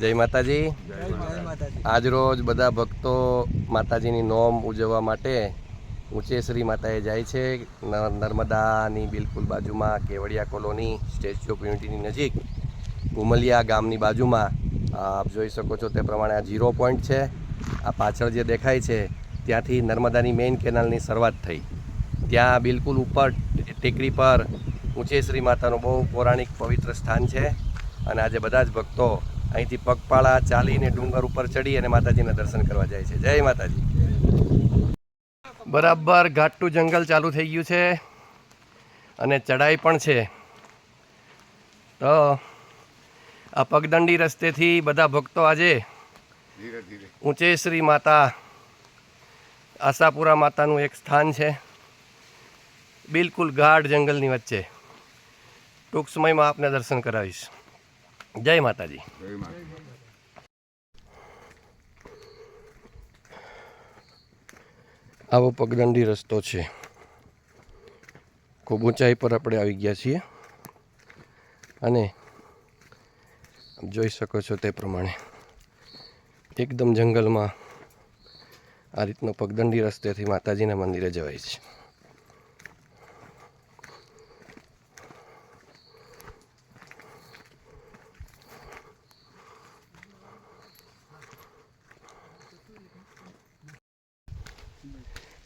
જય માતાજી. આજ રોજ બધા ભક્તો માતાજીની નોમ ઉજવવા માટે ઊંચેશ્રી માતાએ જાય છે. નર્મદાની બિલકુલ બાજુમાં કેવડિયા કોલોની સ્ટેચ્યુ ઓફ યુનિટીની નજીક. ઉમલિયા ગામની બાજુમાં આપ જોઈ શકો છો તે પ્રમાણે આ ઝીરો પોઈન્ટ છે. આ પાછળ જે દેખાય છે, ત્યાંથી નર્મદાની મેઇન કેનાલની શરૂઆત થઈ. ત્યાં બિલકુલ ઉપર ટેકરી પર ઊંચેશ્રી માતાનું બહુ પૌરાણિક પવિત્ર સ્થાન છે. અને આજે બધા જ ભક્તો અહીંથી પગપાળા ચાલીને ડુંગર ઉપર ચડી અને માતાજીના દર્શન કરવા જાય છે. જય માતાજી. બરાબર ઘાટું જંગલ ચાલુ થઈ ગયું છે અને ચડાઈ પણ છે. તો આ પગદંડી રસ્તેથી બધા ભક્તો આજે ઊંચેશ્રી માતા આશાપુરા માતાનું એક સ્થાન છે. બિલકુલ ગાઢ જંગલની વચ્ચે. ટૂંક સમયમાં આપને દર્શન કરાવીશ. જય માતાજી. આવો પગદંડી રસ્તો છે. ખૂબ ઊંચાઈ પર આપણે આવી ગયા છીએ. અને જોઈ શકો છો તે પ્રમાણે. એકદમ જંગલમાં આ રીતનો પગદંડી રસ્તેથી માતાજીના મંદિરે જવાય છે.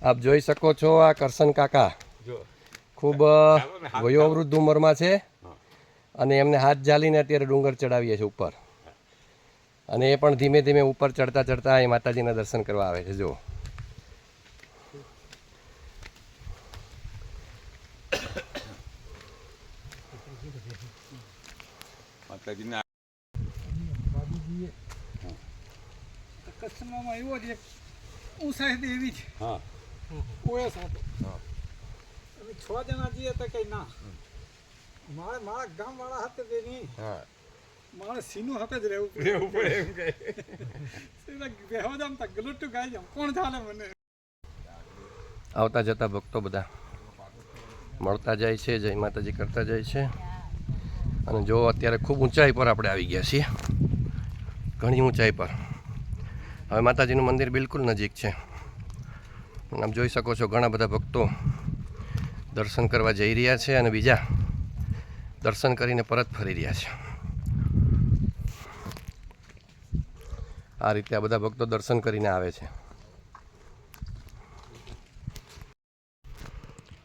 આપ જોઈ શકો છો આ કરશન કાકા. ખૂબ વયોવૃદ્ધ ઉંમરમાં છે. અને એમને હાથ જાલીને અત્યારે ડુંગર ચડાવીએ છીએ ઉપર. અને એ પણ ધીમે ધીમે ઉપર ચડતા ચડતા એ માતાજીના દર્શન કરવા આવે છે જો માતાજીના કચ્છમાં આવ્યો છે એક ઊંચાઈ એવી છે હા. ઓએસ હતો. અમે છ જણા જઈએ તો કઈ ના. મારે મારા ગામ વાળા હાથે તે નહીં. હા. મારે સીનું હાથે જ રહેવું પડે. રહેવું પડે એમ કે બેહવા જામ તા ગલુટ્ટું ગાઈ જામ કોણ ચાલે મને? આવતા જતા ભક્તો બધા મળતા જાય છે જય માતાજી કરતા જાય છે. અને જો અત્યારે ખૂબ ઊંચાઈ પર આપણે આવી ગયા છીએ. ઘણી ઊંચાઈ પર. હવે માતાજીનું મંદિર બિલકુલ નજીક છે. આપ જોઈ શકો છો ઘણા બધા ભક્તો દર્શન કરવા જઈ રહ્યા છે અને બીજા દર્શન કરીને પરત ફરી રહ્યા છે. આ રીતે આ બધા ભક્તો દર્શન કરીને આવે છે.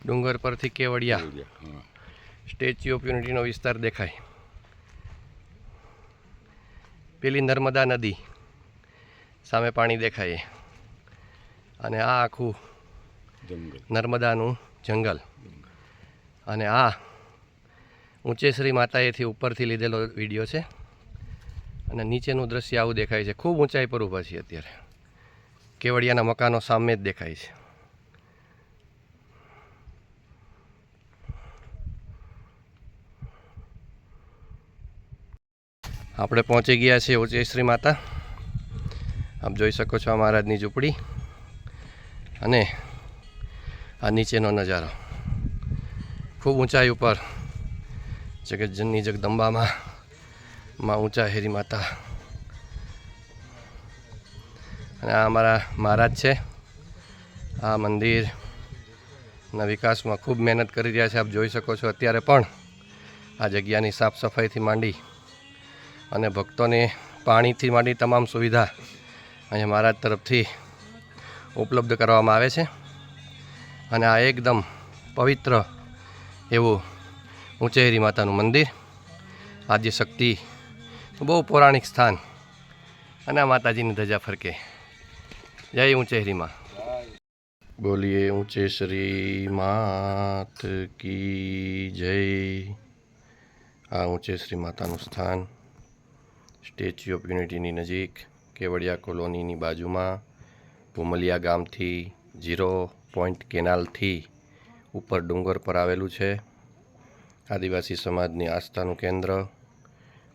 ડુંગર પરથી કેવડિયા. સ્ટેચ્યુ ઓફ યુનિટીનો વિસ્તાર દેખાય. પેલી નર્મદા નદી. સામે પાણી દેખાય. અને આ આખું જંગલ. નર્મદાનું જંગલ. અને આ ઊંચેશ્રી માતાએથી ઉપરથી લીધેલો વીડિયો છે. અને નીચેનું દ્રશ્ય આવું દેખાય છે. ખૂબ ઊંચાઈ પર ઊભા છીએ અત્યારે. કેવડિયાના મકાનો સામે જ દેખાય છે. આપણે પહોંચી ગયા છીએ ઉચેશ્રી માતા. આપ જોઈ શકો છો આ મહારાજની ઝૂંપડી. અને આ નીચેનો નજારો. ખૂબ ઊંચાઈ ઉપર જગતજનની જગદંબામાં માં ઊંચા હેરી માતા. અને આ અમારા મહારાજ છે. આ મંદિરના વિકાસમાં ખૂબ મહેનત કરી રહ્યા છે, આપ જોઈ શકો છો અત્યારે પણ આ જગ્યાની સાફ સફાઈથી માંડી અને ભક્તોને પાણીથી માંડી તમામ સુવિધા અહીંયા મહારાજ તરફથી ઉપલબ્ધ કરવામાં આવે છે. અને આ એકદમ પવિત્ર એવું ઉંચેરી માતાનું મંદિર, આદ્ય શક્તિ, બહુ પૌરાણિક સ્થાન અને આ માતાજીની ધજા ફરકે. જય ઊંચેરીમાં બોલીએ ઊંચેશ્વરી માત કી જય. આ ઊંચેશ્વરી માતાનું સ્થાન સ્ટેચ્યુ ઓફ યુનિટીની નજીક કેવડિયા કોલોનીની બાજુમાં ભૂમલિયા ગામથી ઝીરો પોઈન્ટ કેનાલથી ઉપર ડુંગર પર આવેલું છે. આદિવાસી સમાજની આસ્થાનું કેન્દ્ર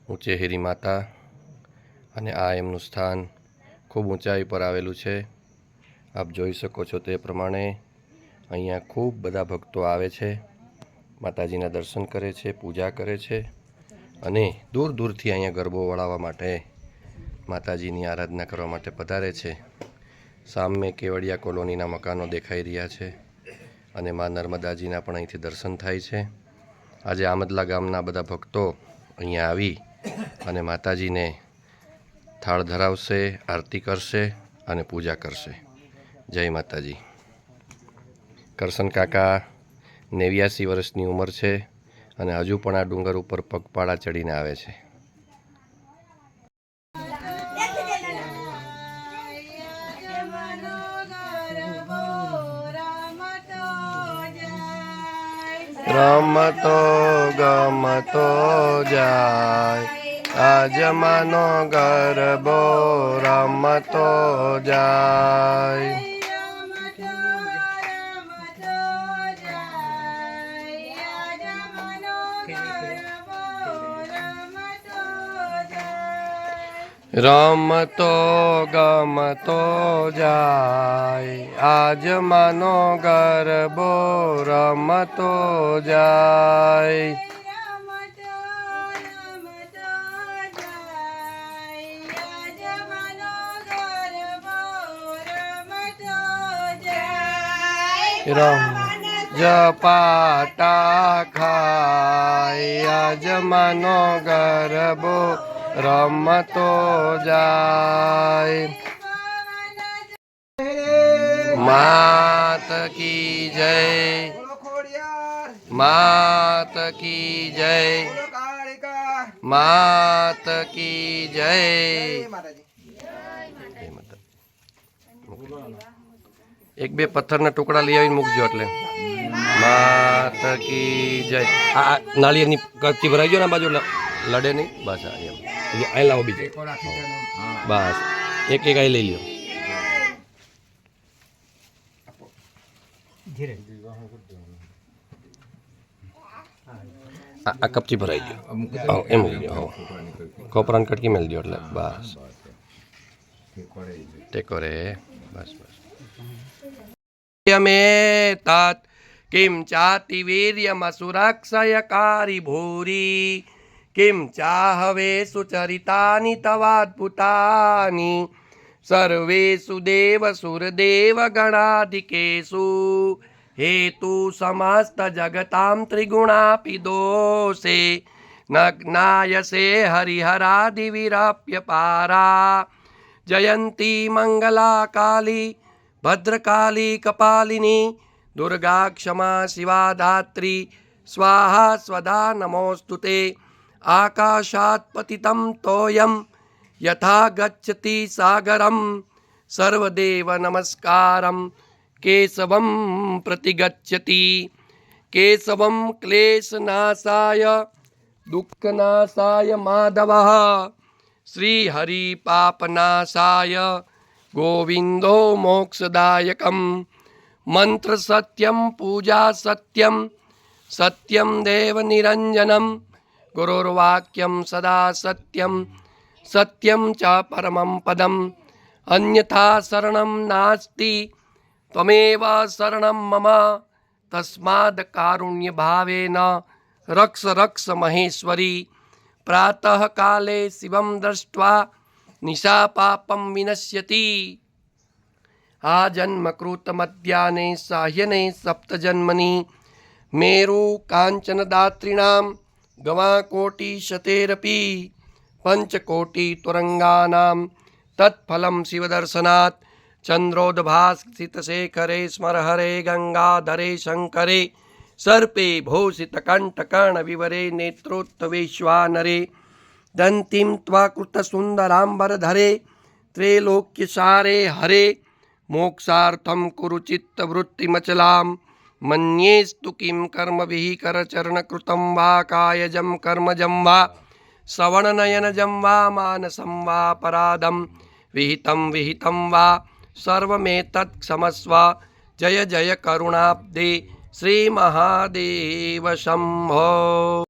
ઊંચેહેરી માતા અને આ એમનું સ્થાન ખૂબ ઊંચાઈ પર આવેલું છે. આપ જોઈ શકો છો તે પ્રમાણે અહીંયા ખૂબ બધા ભક્તો આવે છે, માતાજીના દર્શન કરે છે, પૂજા કરે છે અને દૂર દૂરથી અહીંયા ગરબો વળાવવા માટે માતાજીની આરાધના કરવા માટે પધારે છે. સામે કેવડિયા કોલોનીના મકાનો દેખાઈ રહ્યા છે અને મા નર્મદાજીના પણ અહીંથી દર્શન થાય છે. આજે આમદલા ગામના બધા ભક્તો અહીંયા આવી અને માતાજીને થાળ ધરાવશે, આરતી કરશે અને પૂજા કરશે. જય માતાજી. કરશન કાકા નેવ્યાસી વર્ષની ઉંમર છે અને હજુ પણ આ ડુંગર ઉપર પગપાળા ચડીને આવે છે. રમતો ગમતો જાય. આજમાનો ગરબો રમતો જાય. રમતો ગમતો જાય આજ માનો ગરબો રમતો જાય. રમ જપાટા ખાય આજમાનો ગરબો રમતો જાય. માત કી જય. માત કી જય. માત કી જય. એક બે પથ્થરના ટુકડા લઈ આવીને મૂકજો એટલે. માત કી જય. આ નાળિયેરની કચ્છી ભરાઈ ગયો ને બાજુ લડે નહીં બસ આ એમ. અહીં લાવો બીજું. બસ. એક એક આઈ લઈ લ્યો. આ આ કપચી ભરાઈ ગયો. હા એમ લઈ લ્યો કોપરાન કટકી મેળ દો એટલે બસ. ટેકો રે બસ બસ. અમે તાત કિમ ચાતિ વીર્યમસુરક્ષયકારી ભૂરી. કિમ ચાહવે સુચરિતાની તવાદ્ભુતાની સર્વેષુ દેવ સુરદેવ ગણાધિકેશુ હેતુ સમસ્ત જગતામ ત્રિગુણાપી દોષે નગ્નાયસે હરિહરાદિવિરાપ્ય પારા જયંતી મંગલા કાલી ભદ્રકાલી કપાલિની દુર્ગા ક્ષમા શિવા સ્વાહા સ્વદા નમોસ્તુ તે આકાશાત પતિતમ તોયમ યથા ગચ્છતિ સાગરમ સર્વદેવ નમસ્કારમ કેશવમ પ્રતિગચ્છતિ કેશવમ ક્લેશનાશાય દુઃખનાશાય માધવઃ શ્રીહરિપાપનાશાય ગોવિંદો મોક્ષદાયકમ મંત્ર સત્યમ પૂજા સત્યમ સત્યમ દેવ નિરંજનમ ગુરુર્વાક્યમ સદા સત્યમ સત્યમ ચ પરમં પદમ અન્યથા શરણમ નાસ્તિ ત્વમેવ શરણમ મમ તસ્માદ કારુણ્ય ભાવેન રક્ષ રક્ષ મહેશ્વરી પ્રાતઃ કાલે શિવમ દૃષ્ટ્વા નિશા પાપમ વિનશ્યતિ આ જન્મકૃત મધ્યાને સાહ્યને સપ્તજન્મની મેરુ કાંચન ગવાકોટિશતેરપી પંચકોટિતુરંગાનામ તત્ફલમ શિવદર્શનાત ચંદ્રોદભાસિતશેખરે સ્મરહરે ગંગાધરે શંકરે સર્પે ભૂષિતકંટકર્ણવિવરે નેત્રોત્તવેશ્વાનરે દંતીમ ત્વાકૃતસુંદરાંબરધરે ત્રૈલોક્યસારે હરે મોક્ષાર્થમ કુરુચિત્તવૃત્તિમચલામ મન્યેસ્તુ કિમ કર્મભિ કરચરણકૃતમ વા કાયજમ કર્મજમ વા શ્રવણનયનજમ વા માનસમ વા પરાદમ વિહિતમ વિહિતમ વા સર્વમેતત ક્ષમસ્વ જય જય કરુણાબ્દે શ્રી મહાદેવ શંભો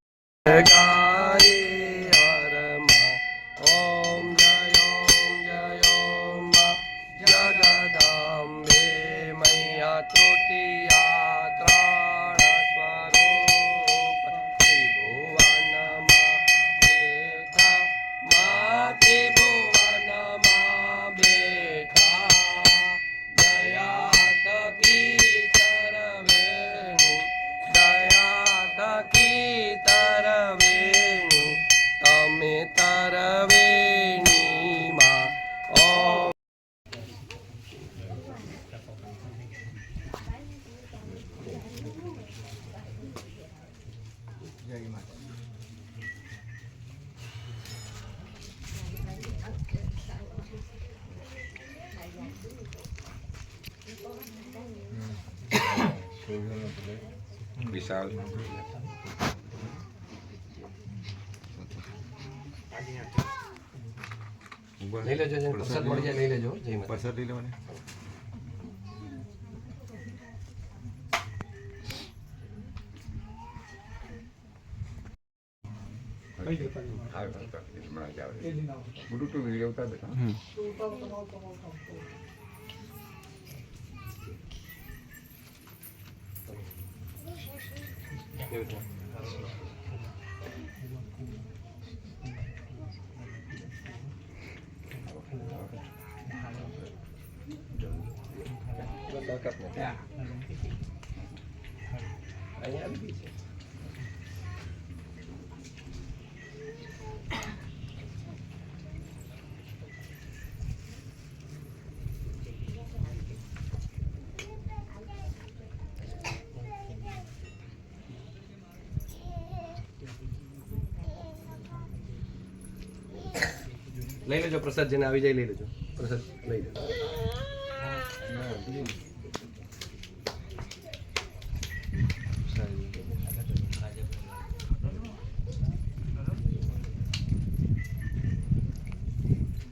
વિશાલ લઈ લેજો પ્રસાદ મળી જાય લઈ લેજો જય માતા પ્રસાદ લઈ લેવાને. બધું તો વીડિયો ઉતાર બેટા તો ઉતારો, ઉતારો, ઉતારો, લઈ લેજો પ્રસાદ જેને આવી જાય લઈ લેજો. પ્રસાદ લઈ લેજો.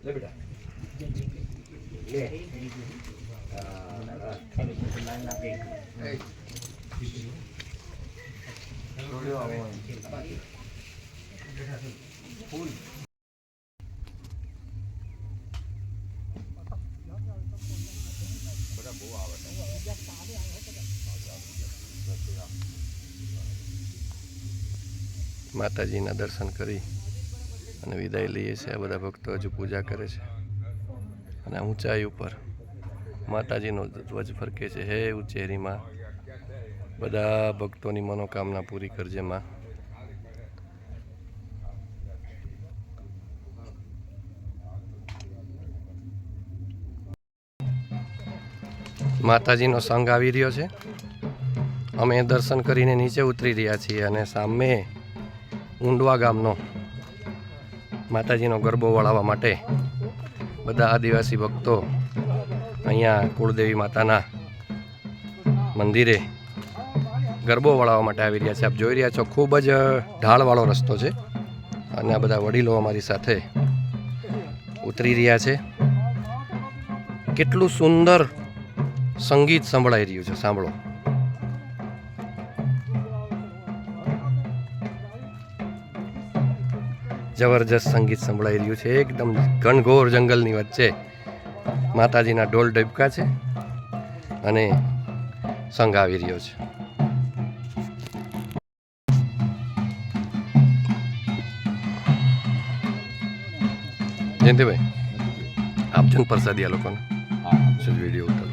બેટા. લે. માતાજીના દર્શન કરી અને વિદાય લઈએ છીએ. આ બધા ભક્તો હજુ પૂજા કરે છે. અને ઊંચાઈ ઉપર માતાજીનો ધ્વજ ફરકે છે. હે ઉચેરીમાં, બધા ભક્તોની મનોકામના પૂરી કરજે માં. માતાજીનો સંઘ આવી રહ્યો છે. અમે દર્શન કરીને નીચે ઉતરી રહ્યા છીએ અને સામે ઊંડવા ગામનો માતાજીનો ગરબો વળાવવા માટે બધા આદિવાસી ભક્તો અહીંયા કુળદેવી માતાના મંદિરે ગરબો વળાવવા માટે આવી રહ્યા છે. આપ જોઈ રહ્યા છો, ખૂબ જ ઢાળવાળો રસ્તો છે અને આ બધા વડીલો અમારી સાથે ઉતરી રહ્યા છે. કેટલું સુંદર સંગીત સંભળાઈ રહ્યું છે, સાંભળો. જબરજસ્ત સંગીત સંભળાઈ રહ્યું છે. એકદમ ઘનઘોર જંગલની વચ્ચે માતાજીના ઢોલ ડબકા છે અને સંઘ આવી રહ્યો છે. જયંતિભાઈ આપજો ને પ્રસાદી આ લોકોને? વીડિયો ઉતાર.